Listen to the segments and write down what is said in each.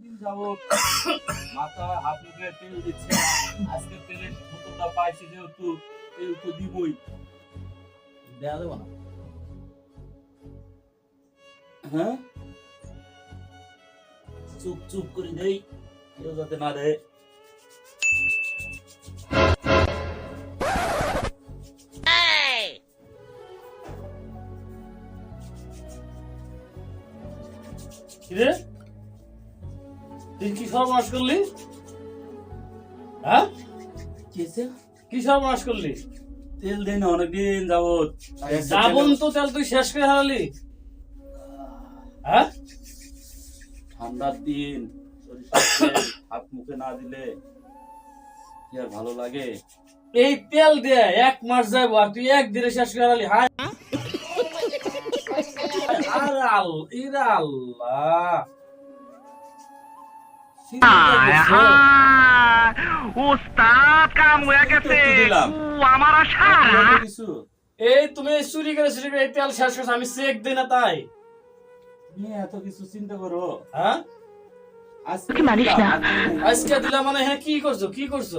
দিন যাবত মাথা হাত মুখে তেল দিচ্ছে? আজকে তেলের বোতলটা পাইছি যেহেতু তেল তো দিবই। দেয়া দেবো না। হ্যাঁ? চুপ চুপ করে দেই কেউ যাতে না দেয়। কিরে তুই কি সর্বনাশ করলি? হ্যাঁ? কি সর্বনাশ করলি? তেল দেয় অনেকদিন যাবত শ্রাবণ তো তেল তুই শেষ করে হারালি হ্যাঁ? ঠান্ডার দিন হাত মুখে না দিলে কি আর ভালো লাগে? এই তেল দিয়ে এক মাস যাব আর তুই একদিনে শেষ করে হারালি হায়। আরে আল ইরা আল্লাহ। কাম হয়ে গেছে। একটু দিলাম। ও আমার সারা এই তুমি চুরি করে চুরি করে তেল শেষ করছ আমি চেক দিই না তাই। তুমি এত কিছু চিন্তা করো। হ্যাঁ? আজকে মানিস না। আজকে দিলাম। মানে হ্যাঁ কি করছ কি করছ?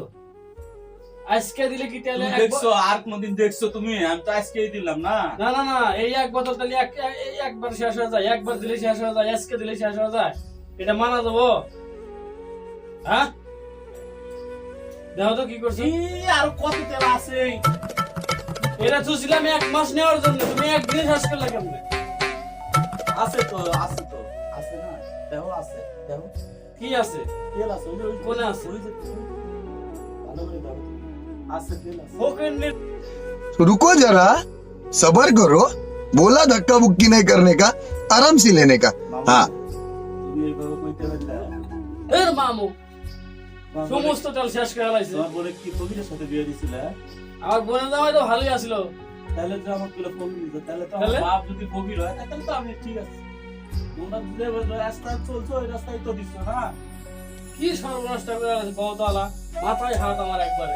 আজকে দিলে কি তেলে দেখছ আর কোনদিন দেখছ তুমি? আমি তো আজকেই দিলাম না। না না না এই এক বোতল তাহলে এক এই একবার শেষ হয়ে যায় একবার দিলে শেষ হয়ে যায় আজকে দিলে শেষ হয়ে যায়। এটা মানা দেবো হ্যাঁ দেখো তো কি করছো এই আর কত তেল আছে এটা চুছিলাম এক মাস নেওয়ার জন্য তুমি একদিনে শেষ করলে কেমনে আছে তো আছে তো আছে না দেখো আছে দেখো কি আছে তেল আছে ওই যে- ওই যে- কোনে আছে? ওই যে ভালো করে দেখো আছে তেল আছে ফকিন্নির रुको जरा सबर करो बोला धक्का बुक्की नहीं करने का आराम से लेने का মামা, हाँ তুমি সমস্ত চাল শেষ করে লাইছে তোমার বলে কি ফকিরের সাথে বিয়ে দিছিল? আমার বোনের জামাই তো ভালোই আসলো তাহলে তো আমার কিলো ফকির দিত তাহলে তো আমার বাপ যদি ফকির হয় তাহলে তো আমি ঠিক আছে। তোমরা যে রাস্তা চলছো ওই রাস্তায় তো দিচ্ছ না? কি সর্বনাশটা করে আছে বহুত আলা। মাথায় হাত আমার একবারে।